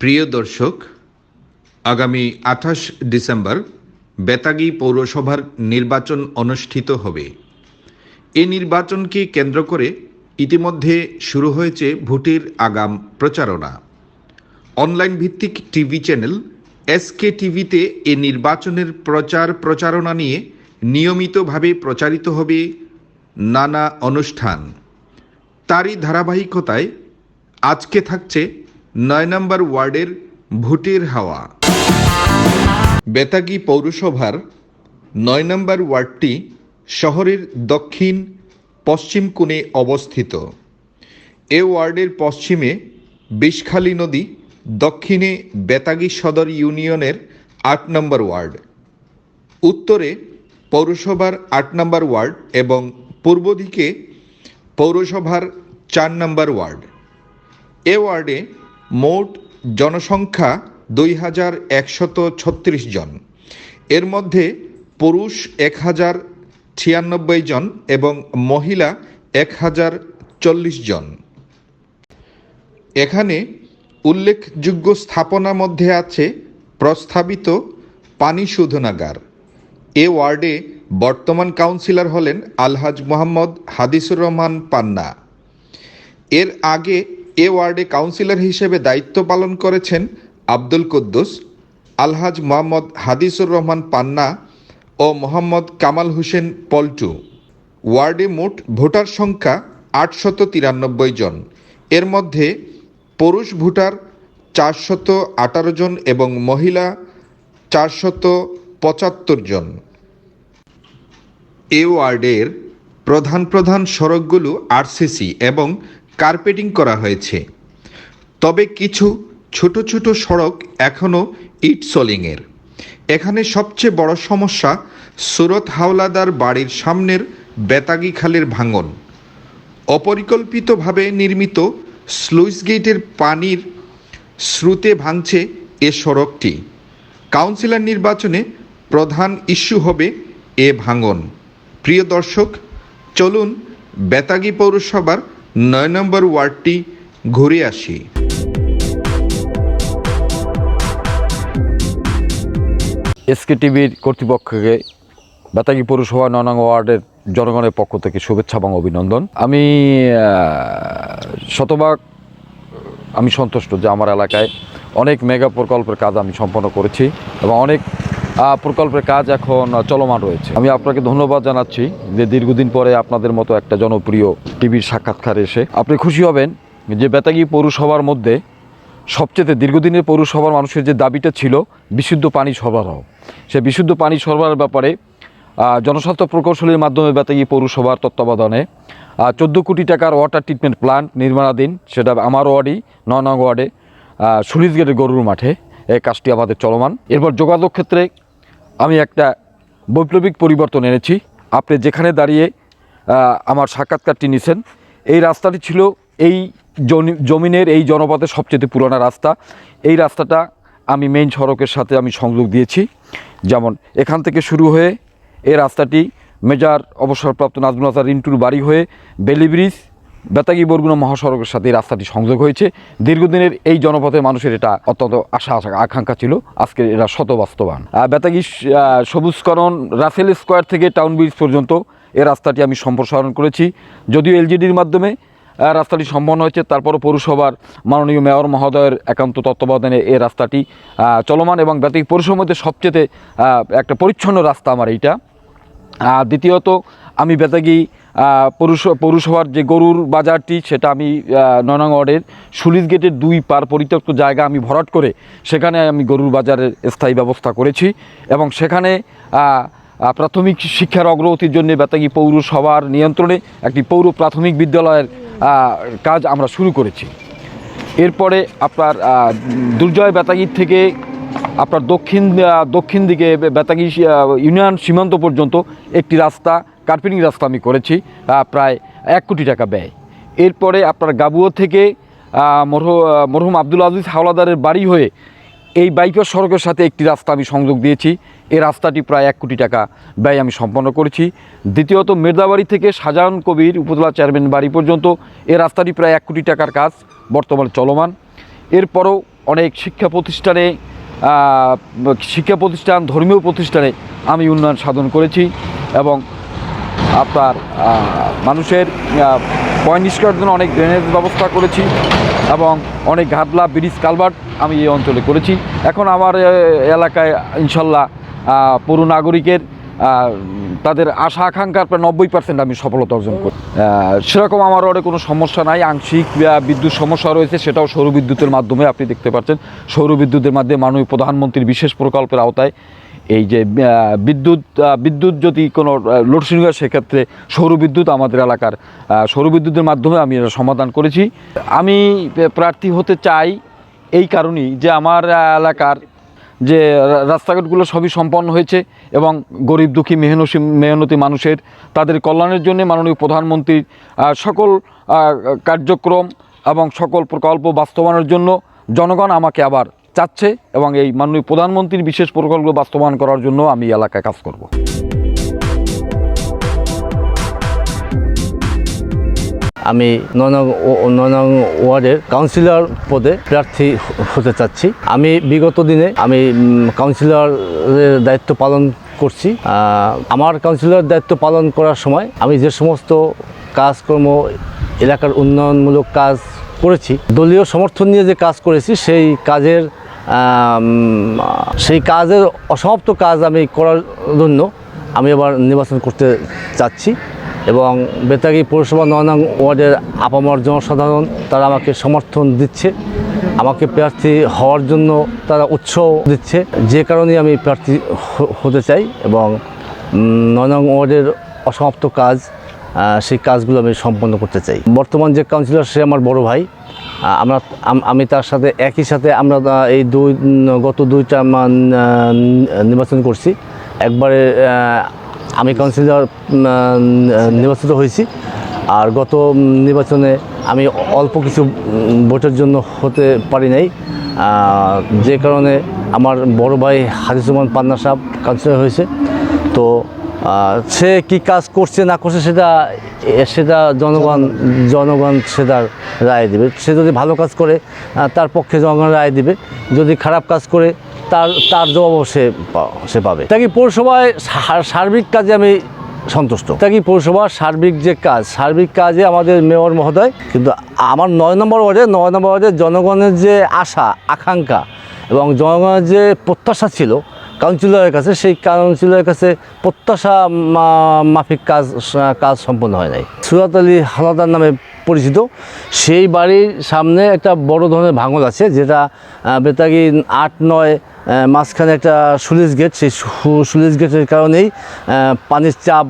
প্রিয় দর্শক, আগামী আঠাশ ডিসেম্বর বেতাগী পৌরসভার নির্বাচন অনুষ্ঠিত হবে। এই নির্বাচনকে কেন্দ্র করে ইতিমধ্যে শুরু হয়েছে ভোটের আগাম প্রচারণা। অনলাইন ভিত্তিক টিভি চ্যানেল এসকে টিভিতে এ নির্বাচনের প্রচার প্রচারণা নিয়ে নিয়মিতভাবে প্রচারিত হবে নানা অনুষ্ঠান। তারই ধারাবাহিকতায় আজকে থাকছে নয় নম্বর ওয়ার্ডের ভোটের হাওয়া। বেতাগি পৌরসভার নয় নম্বর ওয়ার্ডটি শহরের দক্ষিণ, পশ্চিম কোণে অবস্থিত। এ ওয়ার্ডের পশ্চিমে বিষখালী নদী, দক্ষিণে বেতাগী সদর ইউনিয়নের আট নম্বর ওয়ার্ড। উত্তরে পৌরসভার আট নম্বর ওয়ার্ড এবং পূর্ব দিকে পৌরসভার চার নম্বর ওয়ার্ড। এ ওয়ার্ডে মোট জনসংখ্যা দুই হাজার একশত ছত্রিশ জন। এর মধ্যে পুরুষ এক হাজার ছিয়ানব্বই জন এবং মহিলা এক হাজার চল্লিশ জন। এখানে উল্লেখযোগ্য স্থাপনা মধ্যে আছে প্রস্তাবিত পানি শোধনাগার। এ ওয়ার্ডে বর্তমান কাউন্সিলর হলেন আলহাজ মোহাম্মদ হাদিসুর রহমান পান্না। এর আগে এ ওয়ার্ডে কাউন্সিলর হিসেবে দায়িত্ব পালন করেছেন আব্দুল কুদ্দুস, আলহাজ মোহাম্মদ হাদিসুর রহমান পান্না ও মোহাম্মদ কামাল হোসেন পল্টু। ওয়ার্ডে মোট ভোটার সংখ্যা আটশত তিরানব্বই জন। এর মধ্যে পুরুষ ভোটার চারশত আঠারো জন এবং মহিলা চারশত পঁচাত্তর জন। এ ওয়ার্ডের প্রধান প্রধান সড়কগুলো আরসিসি এবং কার্পেটিং করা হয়েছে। তবে কিছু ছোট ছোট সড়ক এখনও ইট সোলিংয়ের। এখানে সবচেয়ে বড় সমস্যা সুরত হাওলাদার বাড়ির সামনের বেতাগি খালের ভাঙন। অপরিকল্পিতভাবে নির্মিত স্লুইস গেটের পানির স্রোতে ভাঙছে এ সড়কটি। কাউন্সিলর নির্বাচনে প্রধান ইস্যু হবে এ ভাঙন। প্রিয় দর্শক, চলুন বেতাগী পৌরসভার নয় নম্বর ওয়ার্ডটি ঘুরে আসি এসকে টিভির কর্তৃপক্ষকে বেতাগী পৌরসভা ননং ওয়ার্ডের জনগণের পক্ষ থেকে শুভেচ্ছা এবং অভিনন্দন। আমি শতভাগ, আমি সন্তুষ্ট যে আমার এলাকায় অনেক মেগা প্রকল্পের কাজ আমি সম্পন্ন করেছি এবং অনেক প্রকল্পের কাজ এখন চলমান রয়েছে। আমি আপনাকে ধন্যবাদ জানাচ্ছি যে দীর্ঘদিন পরে আপনাদের মতো একটা জনপ্রিয় টিভির সাক্ষাৎকার এসে। আপনি খুশি হবেন যে বেতাগী পৌরসভার মধ্যে সবচেয়ে দীর্ঘদিনের পৌরসভার মানুষের যে দাবিটা ছিল বিশুদ্ধ পানি সরবরাহ। সে বিশুদ্ধ পানি সরবরাহের ব্যাপারে আহ, জনস্বাস্থ্য প্রকৌশলীর মাধ্যমে বেতাগী পৌরসভার তত্ত্বাবধানে চোদ্দ কোটি টাকার ওয়াটার ট্রিটমেন্ট প্ল্যান্ট নির্মাণাধীন সেটা আমার ওয়ার্ডই ন নং ওয়ার্ডে সুলিশ গেটের গরুর মাঠে। এই কাজটি আমাদের চলমান। এরপর যোগাযোগ ক্ষেত্রে আমি একটা বৈপ্লবিক পরিবর্তন এনেছি। আপনি যেখানে দাঁড়িয়ে আমার সাক্ষাৎকারটি নিছেন, এই রাস্তাটি ছিল এই জমিনের এই জনপথের সবচেয়ে পুরোনো রাস্তা। এই রাস্তাটা আমি মেইন সড়কের সাথে আমি সংযোগ দিয়েছি। যেমন এখান থেকে শুরু হয়ে এই রাস্তাটি মেজার অবসরপ্রাপ্ত নাজমুল হাসান রিন্টুর বাড়ি হয়ে বেলি ব্রিজ বেতাগী, বরগুনা মহাসড়কের সাথে এই রাস্তাটি সংযোগ হয়েছে। দীর্ঘদিনের এই জনপথের মানুষের এটা অত্যন্ত আশা আকাঙ্ক্ষা ছিল। আজকে এটা শত বাস্তবায়ন। বেতাগী সবুজকরণ, রাসেল স্কোয়ার থেকে টাউন ব্রিজ পর্যন্ত এই রাস্তাটি আমি সম্প্রসারণ করেছি। যদিও এলজিডির মাধ্যমে রাস্তাটি সম্পন্ন হয়েছে, তারপরও পৌরসভার মাননীয় মেয়র মহোদয়ের একান্ত তত্ত্বাবধানে এই রাস্তাটি চলমান এবং বেতাগী পৌরসভার মধ্যে সবচেয়ে একটা পরিচ্ছন্ন রাস্তা আমার এইটা। দ্বিতীয়ত, আমি বেতাগী পৌরস পৌরসভার যে গরুর বাজারটি, সেটা আমি ননাং ওয়ার্ডের সুলিশ গেটের দুই পার পরিত্যক্ত জায়গা আমি ভরাট করে সেখানে আমি গরুর বাজারের স্থায়ী ব্যবস্থা করেছি এবং সেখানে প্রাথমিক শিক্ষার অগ্রগতির জন্য বেতাগী পৌরসভার নিয়ন্ত্রণে একটি পৌর প্রাথমিক বিদ্যালয়ের কাজ আমরা শুরু করেছি। এরপরে আপনার দুর্জয় বেতাগীর থেকে আপনার দক্ষিণ দক্ষিণ দিকে বেতাগী ইউনিয়ন সীমান্ত পর্যন্ত একটি রাস্তা কার্পেটিং রাস্তা আমি করেছি প্রায় এক কোটি টাকা ব্যয়। এরপরে আপনার গাবুয়া থেকে মরহুম আব্দুল আজিজ হাওলাদারের বাড়ি হয়ে এই বাইপাস সড়কের সাথে একটি রাস্তা আমি সংযোগ দিয়েছি। এই রাস্তাটি প্রায় এক কোটি টাকা ব্যয় আমি সম্পন্ন করেছি। দ্বিতীয়ত মেরদাবাড়ি থেকে শাহজাহান কবির উপজেলা চেয়ারম্যান বাড়ি পর্যন্ত এই রাস্তাটি প্রায় এক কোটি টাকার কাজ, বর্তমানে চলমান। এরপরও অনেক শিক্ষা প্রতিষ্ঠানে শিক্ষা প্রতিষ্ঠান, ধর্মীয় প্রতিষ্ঠানে আমি উন্নয়ন সাধন করেছি এবং আপনার মানুষের আহ, পয় নিষ্কার জন্য অনেক ড্রেনেজ ব্যবস্থা করেছি এবং অনেক ঘাটলা ব্রিজ কালভার্ট আমি এই অঞ্চলে করেছি। এখন আমার এলাকায় ইনশাল্লাহ পৌর নাগরিকের তাদের আশা আকাঙ্ক্ষার প্রায় নব্বই পার্সেন্ট আমি সফলতা অর্জন করি। সেরকম আমার ওরে কোনো সমস্যা নাই। আংশিক বিদ্যুৎ সমস্যা রয়েছে সেটাও সৌর বিদ্যুতের মাধ্যমে আপনি দেখতে পাচ্ছেন। সৌর বিদ্যুতের মাধ্যমে মাননীয় প্রধানমন্ত্রীর বিশেষ প্রকল্পের আওতায় এই যে বিদ্যুৎ বিদ্যুৎ যদি কোনো লোডশেডিং হয়, সেক্ষেত্রে সৌর বিদ্যুৎ আমাদের এলাকার সৌর বিদ্যুতের মাধ্যমে আমি এটা সমাধান করেছি। আমি প্রার্থী হতে চাই এই কারণেই যে আমার এলাকার যে রাস্তাঘাটগুলো সবই সম্পন্ন হয়েছে এবং গরিব, দুঃখী মেহনসি মেহনতি মানুষের, তাদের কল্যাণের জন্য মাননীয় প্রধানমন্ত্রীর সকল কার্যক্রম এবং সকল প্রকল্প বাস্তবায়নের জন্য জনগণ আমাকে আবার চাচ্ছে এবং এই মাননীয় প্রধানমন্ত্রীর বিশেষ প্রকল্প বাস্তবায়ন করার জন্য আমি এলাকায় কাজ করব। আমি ননং ওয়ার্ডের কাউন্সিলর পদে প্রার্থী হতে চাচ্ছি। আমি বিগত দিনে আমি কাউন্সিলরের দায়িত্ব পালন করছি। আমার কাউন্সিলর দায়িত্ব পালন করার সময় আমি যে সমস্ত কাজকর্ম, এলাকার উন্নয়নমূলক কাজ করেছি। দলীয় সমর্থন নিয়ে যে কাজ করেছি সেই কাজের সেই কাজের অসমাপ্ত কাজ আমি করার জন্য আমি এবার নির্বাচন করতে চাচ্ছি এবং বেতাগী পৌরসভা নয় নং ওয়ার্ডের আপামর জনসাধারণ তারা আমাকে সমর্থন দিচ্ছে। আমাকে প্রার্থী হওয়ার জন্য তারা উৎসাহ দিচ্ছে। যে কারণে আমি প্রার্থী হতে চাই এবং উম, নয় নং ওয়ার্ডের অসমাপ্ত কাজ সেই কাজগুলো আমি সম্পন্ন করতে চাই। বর্তমান যে কাউন্সিলর সে আমার বড় ভাই। আমরা, আমি তার সাথে, একই সাথে আমরা এই দুই গত দুইটা নির্বাচন করছি। একবারে আমি কাউন্সিলর নির্বাচিত হয়েছি। আর গত নির্বাচনে আমি অল্প কিছু ভোটের জন্য হতে পারি নাই। যে কারণে আমার বড় ভাই হাজিজুমান পান্না সাহেব কাউন্সিলর হয়েছে। তো সে কি কাজ করছে না করছে সেটা সেটা জনগণ জনগণ সেটার রায় দেবে। সে যদি ভালো কাজ করে তার পক্ষে জনগণ রায় দিবে। যদি খারাপ কাজ করে, তার তার জবাবও সে সে পাবে। তাকে পৌরসভায় সার্বিক কাজে আমি সন্তুষ্ট? তাকে পৌরসভার সার্বিক যে কাজ, সার্বিক কাজে আমাদের মেয়র মহোদয়, কিন্তু আমার নয় নম্বর ওয়ার্ডে, নয় নম্বর ওয়ার্ডে জনগণের যে আশা, আকাঙ্ক্ষা এবং জনগণের যে প্রত্যাশা ছিল কাউন্সিলরের কাছে, সেই কাউন্সিলরের কাছে প্রত্যাশা মাফিক কাজ কাজ সম্পন্ন হয় নাই। সুরাত আলী হালাদার নামে পরিচিত। সেই বাড়ির সামনে একটা বড় ধরনের ভাঙল আছে, যেটা বেতাগি আট, নয় মাঝখানে একটা সুলিশ গেট। সেই সুলিশ গেটের কারণেই পানির চাপ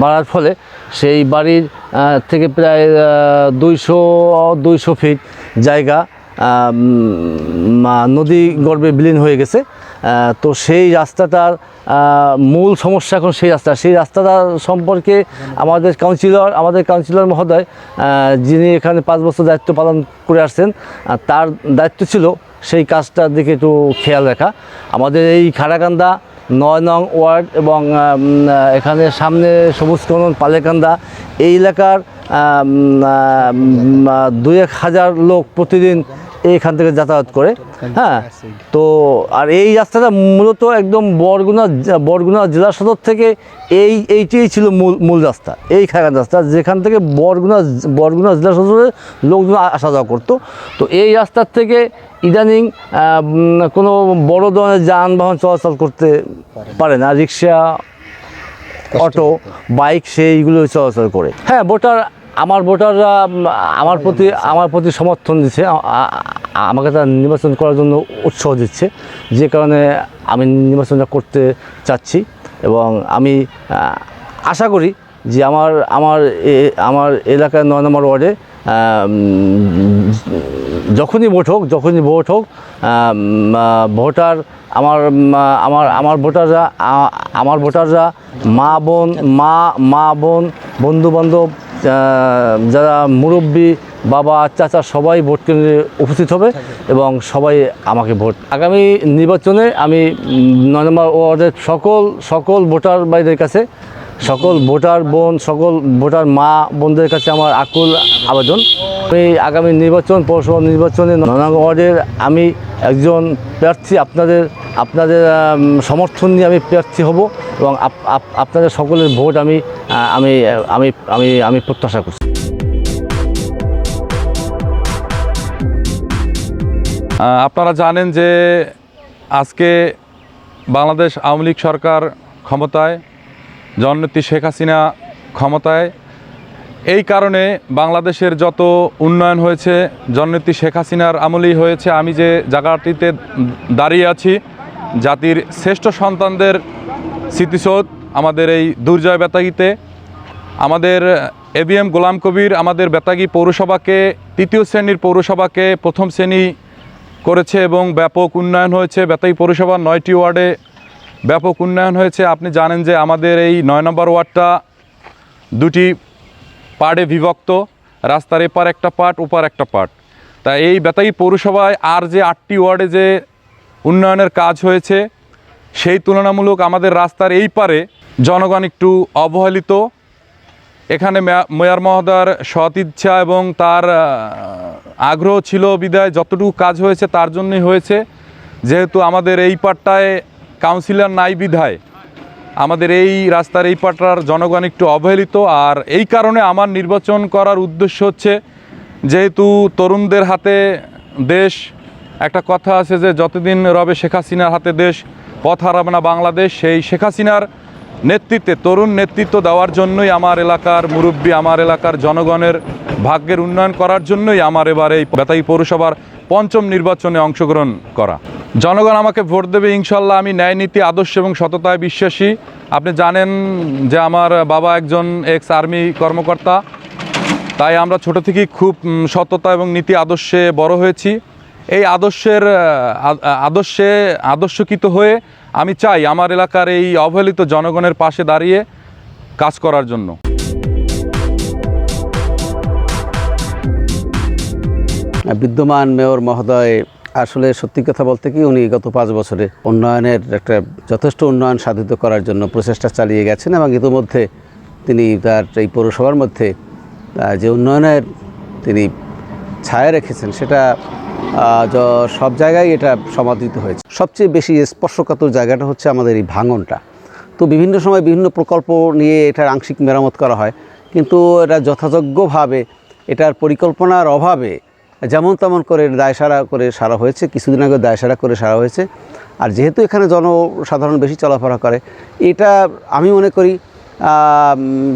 বাড়ার ফলে সেই বাড়ির থেকে প্রায় দুইশো দুইশো ফিট জায়গা নদী গর্ভে বিলীন হয়ে গেছে। তো সেই রাস্তাটার মূল সমস্যা এখন সেই রাস্তা। সেই রাস্তাটা সম্পর্কে আমাদের কাউন্সিলর আমাদের কাউন্সিলর মহোদয় যিনি এখানে পাঁচ বছর দায়িত্ব পালন করে আসছেন তার দায়িত্ব ছিল সেই কাজটার দিকে একটু খেয়াল রাখা। আমাদের এই খাড়াকান্দা, নয় নং ওয়ার্ড এবং এখানে সামনে সবুজকরণ পালেকান্দা, এই এলাকার দুই এক হাজার লোক প্রতিদিন এইখান থেকে যাতায়াত করে হ্যাঁ? তো আর এই রাস্তাটা মূলত একদম বরগুনা বরগুনা জেলা সদর থেকে এই এইটাই ছিল মূল মূল রাস্তা এই খাগান রাস্তা যেখান থেকে বরগুনা বরগুনা জেলা সদরে লোকজন আসা যাওয়া করতো। তো এই রাস্তার থেকে ইদানিং কোনো বড় ধরনের যানবাহন চলাচল করতে পারে না। রিক্সা অটো বাইক সেইগুলো চলাচল করে। হ্যাঁ ভোটার আমার ভোটাররা আমার প্রতি আমার প্রতি সমর্থন দিচ্ছে আমাকে তারা নির্বাচন করার জন্য উৎসাহ দিচ্ছে, যে কারণে আমি নির্বাচনটা করতে চাচ্ছি এবং আমি আশা করি যে আমার আমার আমার এলাকার নয় নম্বর ওয়ার্ডে যখনই ভোট হোক, যখনই ভোট হোক ভোটার আমার আমার আমার ভোটাররা আমার ভোটাররা মা বোন, মা মা বোন, বন্ধু বান্ধব যারা মুরব্বী, বাবা, চাচা সবাই ভোট কেন্দ্রে উপস্থিত হবে এবং সবাই আমাকে ভোট। আগামী নির্বাচনে আমি নয় নম্বর ওয়ার্ডের সকল সকল ভোটার ভাইদের কাছে, সকল ভোটার বোন, সকল ভোটার মা বোনদের কাছে আমার আকুল আবেদন। এই আগামী নির্বাচন, পৌরসভা নির্বাচনে ননাং ওয়ার্ডের আমি একজন প্রার্থী, আপনাদের আপনাদের সমর্থন নিয়ে আমি প্রার্থী হব এবং আপ- আপ- আপনাদের সকলের ভোট আমি আমি আমি আমি আমি প্রত্যাশা করছি। আপনারা জানেন যে আজকে বাংলাদেশ আওয়ামী লীগ সরকার ক্ষমতায়, জননেত্রী শেখ হাসিনা ক্ষমতায় এই কারণে বাংলাদেশের যত উন্নয়ন হয়েছে, জননেত্রী শেখ হাসিনার আমলেই হয়েছে। আমি যে জায়গাটিতে দাঁড়িয়ে আছি, জাতির শ্রেষ্ঠ সন্তানদের স্মৃতিসৌধ আমাদের এই দুর্জয় বেতাগিতে। আমাদের এবিএম গোলাম কবির আমাদের বেতাগী পৌরসভাকে, তৃতীয় শ্রেণির পৌরসভাকে প্রথম শ্রেণি করেছে এবং ব্যাপক উন্নয়ন হয়েছে। বেতাগী পৌরসভার নয়টি ওয়ার্ডে ব্যাপক উন্নয়ন হয়েছে। আপনি জানেন যে আমাদের এই নয় নম্বর ওয়ার্ডটা দুটি পার্টে বিভক্ত, রাস্তার এপার একটা পার্ট ওপার একটা পার্ট তা এই বেতাগী পৌরসভায় আর যে আটটি ওয়ার্ডে যে উন্নয়নের কাজ হয়েছে, সেই তুলনামূলক আমাদের রাস্তার এই পারে জনগণ একটু অবহেলিত। এখানে মেয়া- মেয়র মহোদয়ের সৎ ইচ্ছা এবং তার আগ্রহ ছিল বিদায়, যতটুকু কাজ হয়েছে তার জন্যই হয়েছে। যেহেতু আমাদের এই পাটটায় কাউন্সিলর নাই বিধায় আমাদের এই রাস্তার এই পাটার জনগণ একটু অবহেলিত, আর এই কারণে আমার নির্বাচন করার উদ্দেশ্য হচ্ছে যেহেতু তরুণদের হাতে দেশ, একটা কথা আছে যে যতদিন রবে শেখ হাসিনার হাতে দেশ, পথ হারাবে না বাংলাদেশ, সেই শেখ হাসিনার নেতৃত্বে, তরুণ নেতৃত্ব দেওয়ার জন্যই আমার এলাকার মুরব্বী, আমার এলাকার জনগণের ভাগ্যের উন্নয়ন করার জন্যই আমার এবার এই বেতাই পৌরসভার পঞ্চম নির্বাচনে অংশগ্রহণ করা। জনগণ আমাকে ভোট দেবে, ইনশাল্লাহ আমি ন্যায় নীতি, আদর্শ এবং সততায় বিশ্বাসী। আপনি জানেন যে আমার বাবা একজন এক্স আর্মি কর্মকর্তা। তাই আমরা ছোট থেকেই খুব সততা এবং নীতি আদর্শে বড় হয়েছি। এই আদর্শের আদর্শে আদর্শকৃত হয়ে আমি চাই আমার এলাকার এই অবহেলিত জনগণের পাশে দাঁড়িয়ে কাজ করার জন্য। বিদ্যমান মেয়র মহোদয় আসলে সত্যি কথা বলতে কি, উনি গত পাঁচ বছরে উন্নয়নের একটা যথেষ্ট উন্নয়ন সাধিত করার জন্য প্রচেষ্টা চালিয়ে গেছেন এবং ইতিমধ্যে তিনি তার এই পৌরসভার মধ্যে যে উন্নয়নের তিনি ছায়া রেখেছেন সেটা সব জায়গায় এটা সমাদৃত হয়েছে। সবচেয়ে বেশি স্পর্শকাতর জায়গাটা হচ্ছে আমাদের এই ভাঙনটা। তো বিভিন্ন সময় বিভিন্ন প্রকল্প নিয়ে এটার আংশিক মেরামত করা হয়, কিন্তু এটা যথাযোগ্যভাবে এটার পরিকল্পনার অভাবে যেমন তেমন করে দায়সারা করে সারা হয়েছে, কিছুদিন আগে দায়সারা করে সারা হয়েছে। আর যেহেতু এখানে জনসাধারণ বেশি চলাফেরা করে, এটা আমি মনে করি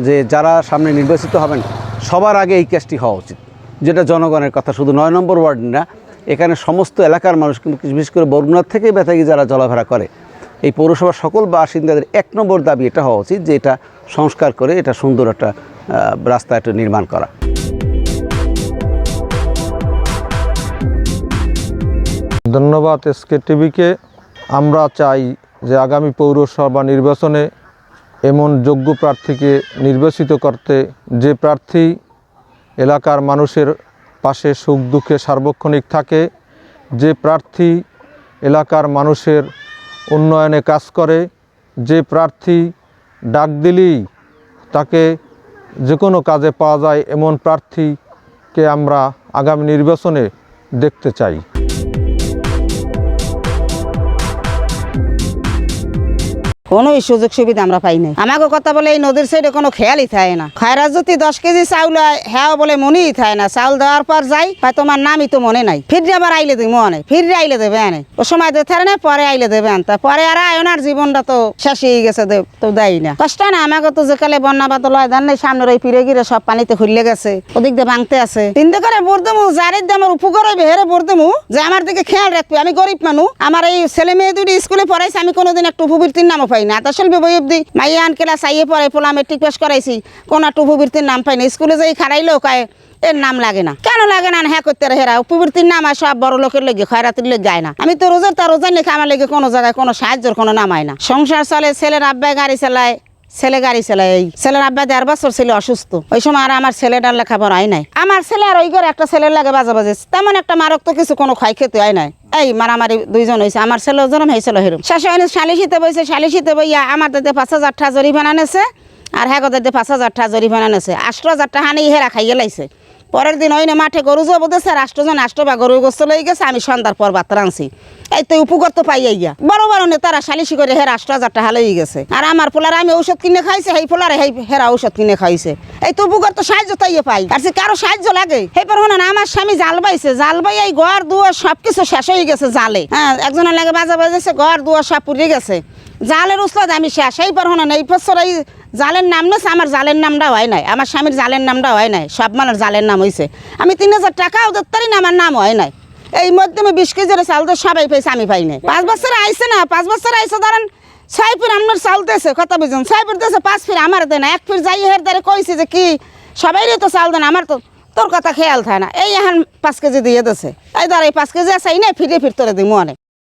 যে যারা সামনে নির্বাচিত হবেন, সবার আগে এই কাজটি হওয়া উচিত। যেটা জনগণের কথা, শুধু নয় নম্বর ওয়ার্ড না, এখানে সমস্ত এলাকার মানুষ কিন্তু বিশেষ করে বরগুনার থেকে বেতাগি যারা চলাফেরা করে, এই পৌরসভার সকল বাসিন্দাদের এক নম্বর দাবি এটা হওয়া উচিত যে এটা সংস্কার করে, এটা সুন্দর একটা রাস্তা একটা নির্মাণ করা। ধন্যবাদ এসকে টিভিকে। আমরা চাই যে আগামী পৌরসভা নির্বাচনে এমন যোগ্য প্রার্থীকে নির্বাচিত করতে। যে প্রার্থী এলাকার মানুষের পাশে সুখ দুঃখে সার্বক্ষণিক থাকে, যে প্রার্থী এলাকার মানুষের উন্নয়নে কাজ করে, যে প্রার্থী ডাক দিলেই তাকে যে কোনো কাজে পাওয়া যায়, এমন প্রার্থীকে আমরা আগামী নির্বাচনে দেখতে চাই। কোনো সুযোগ সুবিধা আমরা পাই নাই। আমাকে কথা বলে এই নদীর সাইডে কোনো খেয়ালই থাকে না। খায়রা যদি দশ কেজি চাউল হয় বলে মনেই থাকে না। চাউল দেওয়ার পর যাই, ভাই, তোমার নামই তো মনে নাই। ফিরে আবার আইলে দিই মনে। ফিরে আইলে দেবে আনে। ও সময় দিতে না, পরে আইলে দেবে আনতা। পরে আর আয়নার জীবনটা তো শেষ হয়ে গেছে তো দেয় না। কষ্ট না, আমাকে তো যেকালে বন্যা বাদল হয় দেন নাই, সামনের ওই ফিরে গিরে সব পানিতে খুললে গেছে। ওদিক দিয়ে ভাঙতে আছে। তিনটে করে দেবো যারির দিয়ে আমার উপকার হইবে, হেরে দেবো যে আমার দিকে খেয়াল রাখবে। আমি গরিব মানুষ আমার এই ছেলে মেয়ে দুটি স্কুলে পড়াইছে, আমি কোনোদিন একটু উপবৃত্তির নামও পাই না তা শিল্পী বই অব্দি মাইয়া আন ক্লাস আইয়ে পড়াই পোলা মেট্রিক পাস করাইছি। কোন একটু উপবৃত্তির নাম পাই না স্কুলে যাই খারাইলেও কায়, এর নাম লাগে না। কেন লাগে না? হ্যাঁ করতে হেরা। উপবৃত্তির নাম আর সব বড় লোকের লেগে, খয়রাতির লেগে যায় না। আমি তো রোজার তার রোজার লেখা আমার লেগে কোনো জায়গায় কোনো সাহায্যের কোনো নাম নামায় না। সংসার চলে, ছেলের আব্বাই গাড়ি চালায়, ছেলে গাড়ি চালায় এই। ছেলের আব্বা দেড় বছর ছেলে অসুস্থ। ওই সময় আর আমার ছেলেটার লেখাপড়া হয় নাই। আমার ছেলে আর ওই ঘরে একটা ছেলের লাগে বাজা বাজে। তেমন একটা মারক তো কিছু কোনো ক্ষয় খেতে হয় নাই। এই মারামারি দুইজন হয়েছে আমার ছেলে জনম হয়েছিল হেরম শেষে হয়নি শালিশিতে বইছে শালিশিতে বইয়া আমার দাদে পাঁচ হাজার টাকা জরিমানা নেছে, আর হ্যাঁ দাদে পাঁচ হাজার টাকা জরিমানা নেছে। আষ্ট হাজার টাকা হানি হেরা খাইয়ে লাইছে। পরের দিন ওই না মাঠে গরু যাব দেশে রাষ্ট্রজন রাষ্ট্র বা গরু গোস্ত লই গেছে, আমি সন্ধ্যার পর বাত রাঁধছি। এই তো উপকার তো পাইয়াই গিয়া বড় বড় নেতারা সালিশি করে হে রাষ্ট্র হাজার টাকা লই গেছে। আর আমার পোলার আমি ঔষধ কিনে খাইছে, সেই পোলারে সেই হেরা ঔষধ কিনে খাইছে। এই তো উপকার তো সাহায্য তাইয়ে পাই। আর সে কারও সাহায্য লাগে, সেই পর হন আমার স্বামী জাল বাইছে, জাল বাই এই ঘর, দুয়ার সব কিছু শেষ হয়ে গেছে জালে। হ্যাঁ একজনের লাগে বাজা বাজেছে, ঘর, দুয়ার সব পুড়ে গেছে। জালের উসলাদ আমি শেষ, সেই পর হন এই বছর এই জালের নাম নেছে আমার জালের নামটা হয় নাই। আমার স্বামীর জালের নামটা হয় নাই। সব মানুষ জালের নাম হয়েছে আমি তিন হাজার টাকা দিতে না, আমার নাম হয় নাই। এই মধ্যমে বিশ কেজির চাল তো সবাই পাইছে, আমি পাই নাই। পাঁচ বছর আইছে না, পাঁচ বছর আইছে, ধরেন ছয় ফির আপনার চাল দিয়েছে, কথা বুঝুন। ছয় ফির দিয়েছে, পাঁচ ফির আমার দেয় না। এক ফির যাই হের দ্বারে কইছে যে কি, সবাইরই তো চাল দেন আমার তো তোর কথা খেয়াল থাকে না। এই এখন পাঁচ কেজি দিয়ে দিছে। এই ধর এই পাঁচ কেজি আছে, এই নাই ফিরে ফির তোরে দিমু অনেক।